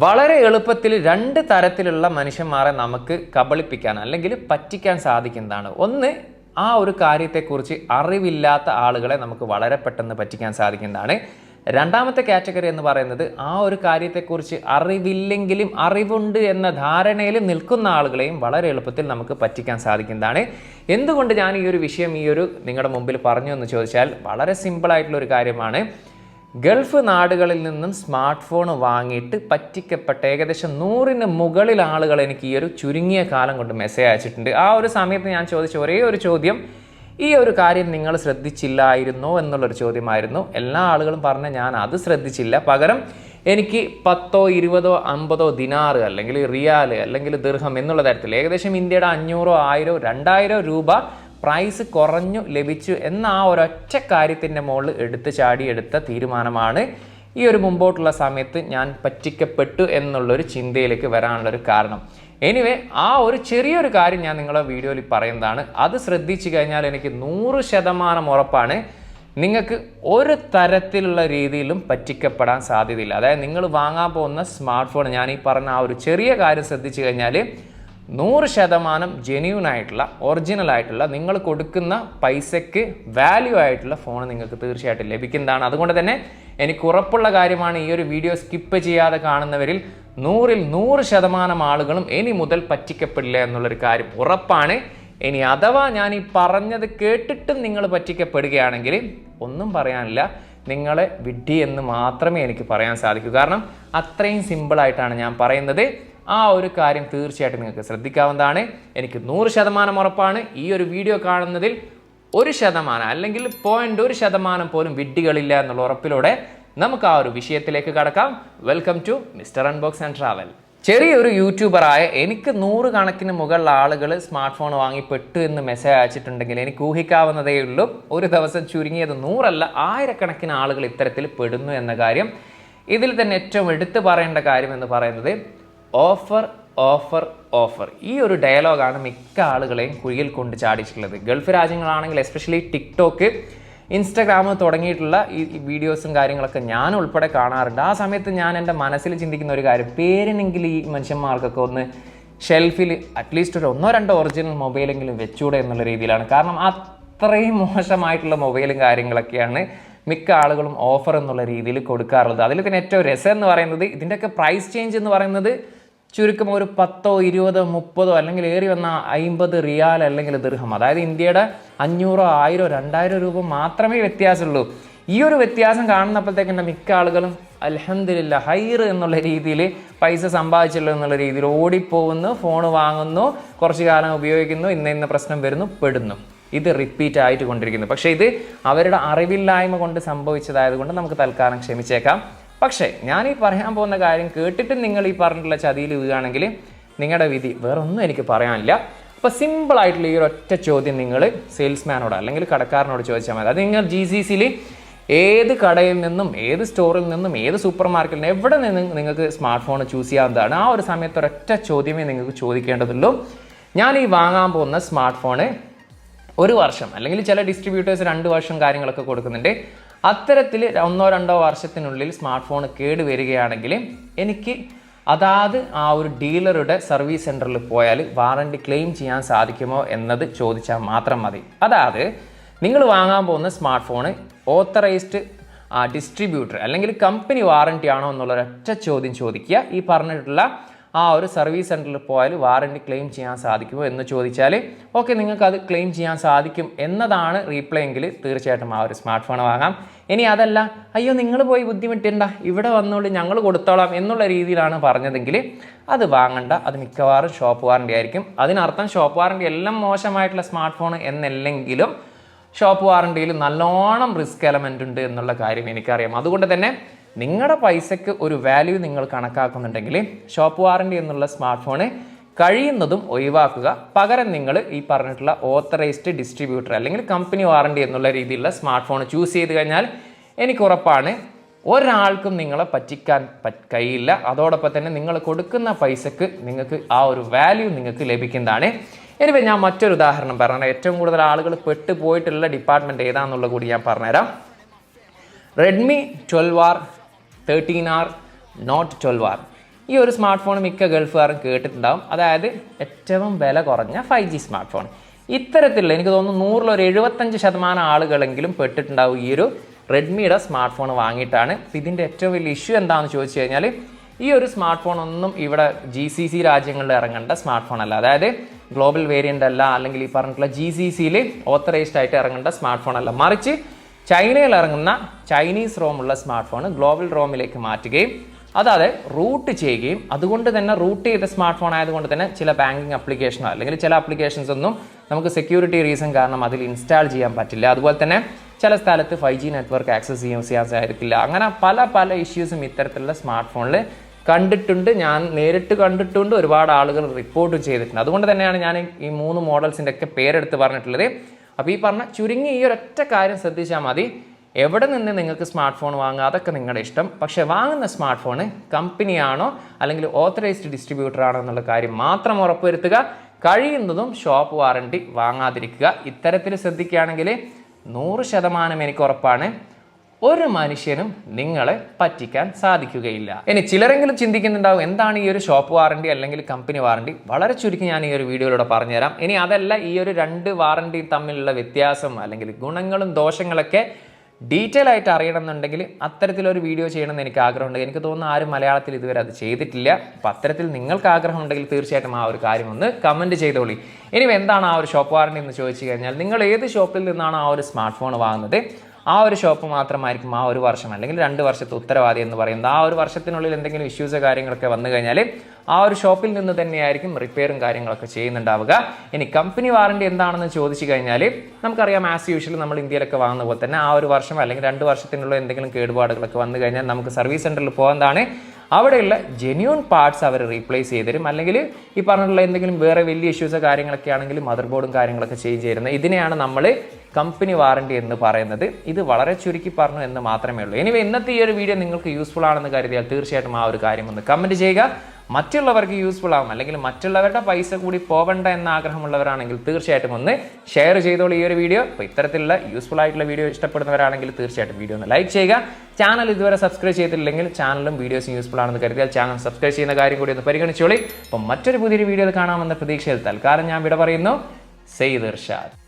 വളരെ എളുപ്പത്തിൽ രണ്ട് തരത്തിലുള്ള മനുഷ്യന്മാരെ നമുക്ക് കബളിപ്പിക്കാൻ അല്ലെങ്കിൽ പറ്റിക്കാൻ സാധിക്കുന്നതാണ്. ഒന്ന് ആ ഒരു കാര്യത്തെക്കുറിച്ച് അറിവില്ലാത്ത ആളുകളെ നമുക്ക് വളരെ പെട്ടെന്ന് പറ്റിക്കാൻ സാധിക്കുന്നതാണ്. രണ്ടാമത്തെ കാറ്റഗറി എന്ന് പറയുന്നത് ആ ഒരു കാര്യത്തെക്കുറിച്ച് അറിവില്ലെങ്കിലും അറിവുണ്ട് എന്ന ധാരണയിൽ നിൽക്കുന്ന ആളുകളെയും വളരെ എളുപ്പത്തിൽ നമുക്ക് പറ്റിക്കാൻ സാധിക്കുന്നതാണ്. എന്തുകൊണ്ട് ഞാൻ ഈ ഒരു വിഷയം ഈ ഒരു നിങ്ങളുടെ മുമ്പിൽ പറഞ്ഞു എന്ന് ചോദിച്ചാൽ വളരെ സിമ്പിളായിട്ടുള്ള ഒരു കാര്യമാണ്. ഗൾഫ് നാടുകളിൽ നിന്നും സ്മാർട്ട് ഫോൺ വാങ്ങിയിട്ട് പറ്റിക്കപ്പെട്ട ഏകദേശം നൂറിന് മുകളിൽ ആളുകൾ എനിക്ക് ഈ ഒരു ചുരുങ്ങിയ കാലം കൊണ്ട് മെസ്സേജ് അയച്ചിട്ടുണ്ട്. ആ ഒരു സമയത്ത് ഞാൻ ചോദിച്ച ഒരേ ഒരു ചോദ്യം ഈ ഒരു കാര്യം നിങ്ങൾ ശ്രദ്ധിച്ചില്ലായിരുന്നോ? എന്നുള്ളൊരു ചോദ്യമായിരുന്നു. എല്ലാ ആളുകളും പറഞ്ഞ ഞാൻ അത് ശ്രദ്ധിച്ചില്ല. പകരം എനിക്ക് പത്തോ ഇരുപതോ അമ്പതോ ദിനാറ് അല്ലെങ്കിൽ റിയാൽ അല്ലെങ്കിൽ ദീർഘം എന്നുള്ള തരത്തിൽ ഏകദേശം ഇന്ത്യയുടെ അഞ്ഞൂറോ ആയിരോ രണ്ടായിരോ രൂപ പ്രൈസ് കുറഞ്ഞു ലഭിച്ചു എന്ന ആ ഒരൊറ്റ കാര്യത്തിന്റെ മുകളിൽ എടുത്ത് ചാടി എടുത്ത തീരുമാനമാണ് ഈ ഒരു മുമ്പോട്ടുള്ള സമയത്ത് ഞാൻ പറ്റിക്കപ്പെട്ടു എന്നുള്ളൊരു ചിന്തയിലേക്ക് വരാനുള്ളൊരു കാരണം. എനിവേ ആ ഒരു ചെറിയൊരു കാര്യം ഞാൻ നിങ്ങളെ വീഡിയോയിൽ പറയുന്നതാണ്. അത് ശ്രദ്ധിച്ചു കഴിഞ്ഞാൽ എനിക്ക് നൂറ് ശതമാനം ഉറപ്പാണ് നിങ്ങൾക്ക് ഒരു തരത്തിലുള്ള രീതിയിലും പറ്റിക്കപ്പെടാൻ സാധ്യതയില്ല. അതായത് നിങ്ങൾ വാങ്ങാൻ പോകുന്ന സ്മാർട്ട് ഫോൺ ഞാൻ ഈ പറഞ്ഞ ആ ഒരു ചെറിയ കാര്യം ശ്രദ്ധിച്ചു കഴിഞ്ഞാൽ നൂറ് ശതമാനം ജെന്യൂൻ ആയിട്ടുള്ള ഒറിജിനൽ ആയിട്ടുള്ള നിങ്ങൾ കൊടുക്കുന്ന പൈസയ്ക്ക് വാല്യൂ ആയിട്ടുള്ള ഫോൺ നിങ്ങൾക്ക് തീർച്ചയായിട്ടും ലഭിക്കുന്നതാണ്. അതുകൊണ്ട് തന്നെ എനിക്ക് ഉറപ്പുള്ള കാര്യമാണ് ഈ ഒരു വീഡിയോ സ്കിപ്പ് ചെയ്യാതെ കാണുന്നവരിൽ നൂറിൽ നൂറ് ശതമാനം ആളുകളും ഇനി മുതൽ പറ്റിക്കപ്പെടില്ല എന്നുള്ളൊരു കാര്യം ഉറപ്പാണ്. ഇനി അഥവാ ഞാൻ ഈ പറഞ്ഞത് കേട്ടിട്ടും നിങ്ങൾ പറ്റിക്കപ്പെടുകയാണെങ്കിൽ ഒന്നും പറയാനില്ല. നിങ്ങളെ വിഡ്ഢി എന്ന് മാത്രമേ എനിക്ക് പറയാൻ സാധിക്കൂ. കാരണം അത്രയും സിമ്പിളായിട്ടാണ് ഞാൻ പറയുന്നത്. ആ ഒരു കാര്യം തീർച്ചയായിട്ടും നിങ്ങൾക്ക് ശ്രദ്ധിക്കാവുന്നതാണ്. എനിക്ക് നൂറ് ശതമാനം ഉറപ്പാണ്. ഈ ഒരു വീഡിയോ കാണുന്നതിൽ ഒരു ശതമാനം അല്ലെങ്കിൽ പോയിന്റ് ഒരു ശതമാനം പോലും വിഡ്ഢികളില്ല എന്നുള്ള ഉറപ്പിലൂടെ നമുക്ക് ആ ഒരു വിഷയത്തിലേക്ക് കടക്കാം. Welcome to Mister unbox and travel ചെറിയൊരു യൂട്യൂബറായ എനിക്ക് നൂറ് കണക്കിന് മുകളിൽ ആളുകൾ സ്മാർട്ട് ഫോൺ വാങ്ങിപ്പെട്ടു എന്ന് മെസ്സേജ് അയച്ചിട്ടുണ്ടെങ്കിൽ എനിക്ക് ഊഹിക്കാവുന്നതേ ഉള്ളൂ. ഒരു ദിവസം ചുരുങ്ങിയത് നൂറല്ല ആയിരക്കണക്കിന് ആളുകൾ ഇത്തരത്തിൽ പെടുന്നു എന്ന കാര്യം. ഇതിൽ തന്നെ ഏറ്റവും എടുത്തു പറയേണ്ട കാര്യം എന്ന് പറയുന്നത് ഓഫർ ഓഫർ ഓഫർ. ഈ ഒരു ഡയലോഗാണ് മിക്ക ആളുകളെയും കുഴിയിൽ കൊണ്ട് ചാടിച്ചിട്ടുള്ളത്. ഗൾഫ് രാജ്യങ്ങളാണെങ്കിൽ എസ്പെഷ്യലി ടിക്ടോക്ക് ഇൻസ്റ്റഗ്രാം തുടങ്ങിയിട്ടുള്ള ഈ വീഡിയോസും കാര്യങ്ങളൊക്കെ ഞാൻ ഉൾപ്പെടെ കാണാറുണ്ട്. ആ സമയത്ത് ഞാൻ എന്റെ മനസ്സിൽ ചിന്തിക്കുന്ന ഒരു കാര്യം പേരിനെങ്കിൽ ഈ മനുഷ്യന്മാർക്കൊക്കെ ഒന്ന് ഷെൽഫിൽ അറ്റ്ലീസ്റ്റ് ഒരു ഒന്നോ രണ്ടോ ഒറിജിനൽ മൊബൈലെങ്കിലും വെച്ചൂടെ എന്നുള്ള രീതിയിലാണ്. കാരണം അത്രയും മോശമായിട്ടുള്ള മൊബൈലും കാര്യങ്ങളൊക്കെയാണ് മിക്ക ആളുകളും ഓഫർ എന്നുള്ള രീതിയിൽ കൊടുക്കാറുള്ളത്. അതിൽ തന്നെ ഏറ്റവും രസം എന്ന് പറയുന്നത് ഇതിന്റെയൊക്കെ പ്രൈസ് ചേഞ്ച് എന്ന് പറയുന്നത് ചുരുക്കം ഒരു പത്തോ ഇരുപതോ മുപ്പതോ അല്ലെങ്കിൽ ഏറി വന്ന അമ്പത് റിയാൽ അല്ലെങ്കിൽ ദീർഘം അതായത് ഇന്ത്യയുടെ അഞ്ഞൂറോ ആയിരോ രണ്ടായിരം രൂപ മാത്രമേ വ്യത്യാസമുള്ളൂ. ഈ ഒരു വ്യത്യാസം കാണുന്നപ്പോഴത്തേക്ക് തന്നെ മിക്ക ആളുകളും അലഹമില്ല ഹൈർ എന്നുള്ള രീതിയിൽ പൈസ സമ്പാദിച്ചല്ലോ എന്നുള്ള രീതിയിൽ ഓടിപ്പോകുന്നു ഫോൺ വാങ്ങുന്നു കുറച്ച് കാലം ഉപയോഗിക്കുന്നു ഇന്ന ഇന്ന പ്രശ്നം വരുന്നു പെടുന്നു. ഇത് റിപ്പീറ്റ് ആയിട്ട് കൊണ്ടിരിക്കുന്നു പക്ഷേ ഇത് അവരുടെ അറിവില്ലായ്മ കൊണ്ട് സംഭവിച്ചതായതുകൊണ്ട് നമുക്ക് തൽക്കാലം ക്ഷമിച്ചേക്കാം. പക്ഷേ ഞാൻ ഈ പറയാൻ പോകുന്ന കാര്യം കേട്ടിട്ട് നിങ്ങൾ ഈ പറഞ്ഞിട്ടുള്ള ചതിയിൽ വീഴുകയാണെങ്കിൽ നിങ്ങളുടെ വിധി വേറൊന്നും എനിക്ക് പറയാനില്ല. അപ്പോൾ സിമ്പിൾ ആയിട്ടുള്ള ഈ ഒറ്റ ചോദ്യം നിങ്ങൾ സെയിൽസ്മാനോട് അല്ലെങ്കിൽ കടക്കാരനോട് ചോദിച്ചാൽ മതി. അത് നിങ്ങൾ ജി സി സിയിൽ ഏത് കടയിൽ നിന്നും ഏത് സ്റ്റോറിൽ നിന്നും ഏത് സൂപ്പർ മാർക്കറ്റിൽ നിന്നും എവിടെ നിന്നും നിങ്ങൾക്ക് സ്മാർട്ട് ഫോൺ ചൂസ് ചെയ്യാവുന്നതാണ്. ആ ഒരു സമയത്ത് ഒരൊറ്റ ചോദ്യമേ നിങ്ങൾക്ക് ചോദിക്കേണ്ടതുള്ളൂ. ഞാൻ ഈ വാങ്ങാൻ പോകുന്ന സ്മാർട്ട് ഫോണ് ഒരു വർഷം അല്ലെങ്കിൽ ചില ഡിസ്ട്രിബ്യൂട്ടേഴ്സ് രണ്ട് വർഷം കാര്യങ്ങളൊക്കെ കൊടുക്കുന്നുണ്ട്. അത്തരത്തിൽ ഒന്നോ രണ്ടോ വർഷത്തിനുള്ളിൽ സ്മാർട്ട് ഫോൺ കേട് വരികയാണെങ്കിൽ എനിക്ക് അതാത് ആ ഒരു ഡീലറുടെ സർവീസ് സെന്ററിൽ പോയാൽ വാറണ്ടി ക്ലെയിം ചെയ്യാൻ സാധിക്കുമോ എന്നത് ചോദിച്ചാൽ മാത്രം മതി. അതായത് നിങ്ങൾ വാങ്ങാൻ പോകുന്ന സ്മാർട്ട് ഫോണ് ഓത്തറൈസ്ഡ് ഡിസ്ട്രിബ്യൂട്ടർ അല്ലെങ്കിൽ കമ്പനി വാറണ്ടി ആണോ എന്നുള്ള ഒരൊറ്റ ചോദ്യം ചോദിക്കുക. ഈ പറഞ്ഞിട്ടുള്ള ആ ഒരു സർവീസ് സെന്ററിൽ പോയാൽ വാറണ്ടി ക്ലെയിം ചെയ്യാൻ സാധിക്കുമോ എന്ന് ചോദിച്ചാൽ ഓക്കെ നിങ്ങൾക്ക് അത് ക്ലെയിം ചെയ്യാൻ സാധിക്കും എന്നതാണ് റീപ്ലൈ എങ്കിൽ തീർച്ചയായിട്ടും ആ ഒരു സ്മാർട്ട് ഫോൺ വാങ്ങാം. ഇനി അതല്ല അയ്യോ നിങ്ങൾ പോയി ബുദ്ധിമുട്ടേണ്ട ഇവിടെ വന്നോളൂ ഞങ്ങൾ കൊടുത്തോളാം എന്നുള്ള രീതിയിലാണ് പറഞ്ഞതെങ്കിൽ അത് വാങ്ങണ്ട. അത് മിക്കവാറും ഷോപ്പ് വാറണ്ടി ആയിരിക്കും. അതിനർത്ഥം ഷോപ്പ് വാറണ്ടി എല്ലാം മോശമായിട്ടുള്ള സ്മാർട്ട് ഫോൺ എന്നല്ലെങ്കിലും ഷോപ്പ് വാറണ്ടിയിൽ നല്ലോണം റിസ്ക് എലമെന്റ് ഉണ്ട് എന്നുള്ള കാര്യം എനിക്കറിയാം. അതുകൊണ്ട് തന്നെ നിങ്ങളുടെ പൈസയ്ക്ക് ഒരു വാല്യൂ നിങ്ങൾ കണക്കാക്കുന്നുണ്ടെങ്കിൽ ഷോപ്പ് വാറണ്ടി എന്നുള്ള സ്മാർട്ട് ഫോണ് കഴിയുന്നതും ഒഴിവാക്കുക. പകരം നിങ്ങൾ ഈ പറഞ്ഞിട്ടുള്ള ഓത്തറൈസ്ഡ് ഡിസ്ട്രിബ്യൂട്ടർ അല്ലെങ്കിൽ കമ്പനി വാറണ്ടി എന്നുള്ള രീതിയിലുള്ള സ്മാർട്ട് ഫോൺ ചൂസ് ചെയ്ത് കഴിഞ്ഞാൽ എനിക്ക് ഉറപ്പാണ് ഒരാൾക്കും നിങ്ങളെ പറ്റിക്കാൻ പറ്റ് കഴിയില്ല. അതോടൊപ്പം തന്നെ നിങ്ങൾ കൊടുക്കുന്ന പൈസക്ക് നിങ്ങൾക്ക് ആ ഒരു വാല്യൂ നിങ്ങൾക്ക് ലഭിക്കുന്നതാണ്. എനിവേ ഞാൻ മറ്റൊരു ഉദാഹരണം പറഞ്ഞാൽ ഏറ്റവും കൂടുതൽ ആളുകൾ പെട്ടുപോയിട്ടുള്ള ഡിപ്പാർട്ട്മെന്റ് ഏതാണെന്നുള്ള കൂടി ഞാൻ പറഞ്ഞുതരാം. Redmi twelve R thirteen R Note twelve R ഈ ഒരു സ്മാർട്ട് ഫോൺ മിക്ക ഗൾഫുകാരും കേട്ടിട്ടുണ്ടാകും അതായത് ഏറ്റവും വില കുറഞ്ഞ ഫൈവ് ജി സ്മാർട്ട് ഫോൺ ഇത്തരത്തിലുള്ള എനിക്ക് തോന്നുന്നു നൂറിലൊരു എഴുപത്തഞ്ച് ശതമാനം ആളുകളെങ്കിലും പെട്ടിട്ടുണ്ടാവും ഈ ഒരു റെഡ്മിയുടെ സ്മാർട്ട് ഫോൺ വാങ്ങിയിട്ടാണ് ഇതിന്റെ ഏറ്റവും വലിയ ഇഷ്യൂ എന്താണെന്ന് ചോദിച്ചു കഴിഞ്ഞാൽ ഈ ഒരു സ്മാർട്ട് ഫോൺ ഒന്നും ഇവിടെ ജി സി സി രാജ്യങ്ങളിൽ ഇറങ്ങേണ്ട സ്മാർട്ട് ഫോൺ അല്ല. അതായത് ഗ്ലോബൽ വേരിയന്റ് അല്ല അല്ലെങ്കിൽ ഈ പറഞ്ഞിട്ടുള്ള ജി സി സിയിൽ ഓത്തറൈസ്ഡ് ആയിട്ട് ഇറങ്ങേണ്ട സ്മാർട്ട് ഫോൺ അല്ല. മറിച്ച് ചൈനയിൽ ഇറങ്ങുന്ന ചൈനീസ് റോമുള്ള സ്മാർട്ട് ഫോൺ ഗ്ലോബൽ റോമിലേക്ക് മാറ്റുകയും അതായത് റൂട്ട് ചെയ്യുകയും അതുകൊണ്ട് തന്നെ റൂട്ട് ചെയ്ത സ്മാർട്ട് ഫോൺ ആയതുകൊണ്ട് തന്നെ ചില ബാങ്കിങ് അപ്ലിക്കേഷനോ അല്ലെങ്കിൽ ചില അപ്ലിക്കേഷൻസ് ഒന്നും നമുക്ക് സെക്യൂരിറ്റി റീസൺ കാരണം അതിൽ ഇൻസ്റ്റാൾ ചെയ്യാൻ പറ്റില്ല. അതുപോലെ തന്നെ ചില സ്ഥലത്ത് ഫൈവ് ജി നെറ്റ്വർക്ക് ആക്സസ് ചെയ്യാൻ ചെയ്യാൻ സാധിക്കില്ല. അങ്ങനെ പല പല ഇഷ്യൂസും ഇത്തരത്തിലുള്ള സ്മാർട്ട് ഫോണിൽ കണ്ടിട്ടുണ്ട്. ഞാൻ നേരിട്ട് കണ്ടിട്ടുണ്ട്. ഒരുപാട് ആളുകൾ റിപ്പോർട്ട് ചെയ്തിട്ടുണ്ട്. അതുകൊണ്ട് തന്നെയാണ് ഞാൻ ഈ മൂന്ന് മോഡൽസിന്റെ ഒക്കെ പേരെടുത്ത് പറഞ്ഞിട്ടുള്ളത്. അപ്പോൾ ഈ പറഞ്ഞ ചുരുങ്ങി ഈ ഒരൊറ്റ കാര്യം ശ്രദ്ധിച്ചാൽ മതി. എവിടെ നിന്ന് നിങ്ങൾക്ക് സ്മാർട്ട് ഫോൺ വാങ്ങുക അതൊക്കെ നിങ്ങളുടെ ഇഷ്ടം. പക്ഷേ വാങ്ങുന്ന സ്മാർട്ട് ഫോണ് കമ്പനിയാണോ അല്ലെങ്കിൽ ഓത്തറൈസ്ഡ് ഡിസ്ട്രിബ്യൂട്ടർ ആണോ എന്നുള്ള കാര്യം മാത്രം ഉറപ്പുവരുത്തുക. കഴിയുന്നതും ഷോപ്പ് വാറണ്ടി വാങ്ങാതിരിക്കുക. ഇത്തരത്തിൽ ശ്രദ്ധിക്കുകയാണെങ്കിൽ നൂറ് ശതമാനം എനിക്ക് ഉറപ്പാണ്. ഒരു മനുഷ്യനും നിങ്ങളെ പറ്റിക്കാൻ സാധിക്കുകയില്ല. ഇനി ചിലരെങ്കിലും ചിന്തിക്കുന്നുണ്ടാവും എന്താണ് ഈ ഒരു ഷോപ്പ് വാറണ്ടി അല്ലെങ്കിൽ കമ്പനി വാറണ്ടി വളരെ ചുരുക്കി ഞാൻ ഈ ഒരു വീഡിയോയിലൂടെ പറഞ്ഞുതരാം. ഇനി അതല്ല ഈ ഒരു രണ്ട് വാറണ്ടി തമ്മിലുള്ള വ്യത്യാസം അല്ലെങ്കിൽ ഗുണങ്ങളും ദോഷങ്ങളൊക്കെ ഡീറ്റെയിൽ ആയിട്ട് അറിയണമെന്നുണ്ടെങ്കിൽ അത്തരത്തിലൊരു വീഡിയോ ചെയ്യണമെന്ന് എനിക്ക് ആഗ്രഹമുണ്ട്. എനിക്ക് തോന്നുന്നു ആരും മലയാളത്തിൽ ഇതുവരെ അത് ചെയ്തിട്ടില്ല. അപ്പം അത്തരത്തിൽ നിങ്ങൾക്ക് ആഗ്രഹം ഉണ്ടെങ്കിൽ തീർച്ചയായിട്ടും ആ ഒരു കാര്യം ഒന്ന് കമന്റ് ചെയ്തോളി. ഇനി എന്താണ് ആ ഒരു ഷോപ്പ് വാറണ്ടി എന്ന് ചോദിച്ചു കഴിഞ്ഞാൽ നിങ്ങൾ ഏത് ഷോപ്പിൽ നിന്നാണ് ആ ഒരു സ്മാർട്ട് ഫോൺ വാങ്ങുന്നത്? ആ ഒരു ഷോപ്പ് മാത്രമായിരിക്കും ആ ഒരു വർഷം അല്ലെങ്കിൽ രണ്ട് വർഷത്തെ ഉത്തരവാദി എന്ന് പറയുന്നത്. ആ ഒരു വർഷത്തിനുള്ളിൽ എന്തെങ്കിലും ഇഷ്യൂസ് കാര്യങ്ങളൊക്കെ വന്നു കഴിഞ്ഞാൽ ആ ഒരു ഷോപ്പിൽ നിന്ന് തന്നെയായിരിക്കും റിപ്പയറും കാര്യങ്ങളൊക്കെ ചെയ്യുന്നുണ്ടാവുക. ഇനി കമ്പനി വാറണ്ടി എന്താണെന്ന് ചോദിച്ചു കഴിഞ്ഞാൽ നമുക്കറിയാം ആസ് യൂഷ്വൽ നമ്മൾ ഇന്ത്യയിലൊക്കെ വാങ്ങുന്ന പോലെ തന്നെ ആ ഒരു വർഷം അല്ലെങ്കിൽ രണ്ട് വർഷത്തിനുള്ള എന്തെങ്കിലും കേടുപാടുകളൊക്കെ വന്നു കഴിഞ്ഞാൽ നമുക്ക് സർവീസ് സെന്ററിൽ പോകുന്നതാണ് അവിടെയുള്ള ജെന്യൂൺ പാർട്സ് അവർ റീപ്ലേസ് ചെയ്ത് തരും അല്ലെങ്കിൽ ഈ പറഞ്ഞിട്ടുള്ള എന്തെങ്കിലും വേറെ വലിയ ഇഷ്യൂസോ കാര്യങ്ങളൊക്കെ ആണെങ്കിൽ മദർ ബോർഡും കാര്യങ്ങളൊക്കെ ചേഞ്ച് ചെയ്യുന്നത് ഇതിനെയാണ് നമ്മൾ കമ്പനി വാറണ്ടി എന്ന് പറയുന്നത്. ഇത് വളരെ ചുരുക്കി പറഞ്ഞു എന്ന് മാത്രമേ ഉള്ളൂ. ഇനി ഇന്നത്തെ ഈ ഒരു വീഡിയോ നിങ്ങൾക്ക് യൂസ്ഫുൾ ആണെന്ന് കരുതിയാൽ തീർച്ചയായിട്ടും ആ ഒരു കാര്യം ഒന്ന് കമന്റ് ചെയ്യുക. മറ്റുള്ളവർക്ക് യൂസ്ഫുൾ ആവും. അല്ലെങ്കിൽ മറ്റുള്ളവരുടെ പൈസ കൂടി പോകണ്ട എന്ന ആഗ്രഹമുള്ളവരാണെങ്കിൽ തീർച്ചയായിട്ടും ഒന്ന് ഷെയർ ചെയ്തോളൂ ഈ ഒരു വീഡിയോ അപ്പോൾ ഇത്തരത്തിലുള്ള യൂസ്ഫുൾ ആയിട്ടുള്ള വീഡിയോ ഇഷ്ടപ്പെടുന്നവരാണെങ്കിൽ തീർച്ചയായിട്ടും വീഡിയോ ഒന്ന് ലൈക്ക് ചെയ്യുക. ചാനൽ ഇതുവരെ സബ്സ്ക്രൈബ് ചെയ്തിട്ടില്ലെങ്കിൽ ചാനലും വീഡിയോസും യൂസ്ഫുൾ ആണെന്ന് കരുതിയാൽ ചാനൽ സബ്സ്ക്രൈബ് ചെയ്യുന്ന കാര്യം കൂടി ഒന്ന് പരിഗണിച്ചോളി. അപ്പം മറ്റൊരു പുതിയൊരു വീഡിയോയിൽ കാണാമെന്ന പ്രതീക്ഷയിൽ തൽക്കാലം ഞാൻ വിട പറയുന്നു. സെയ്ദ് ഇർഷാദ്.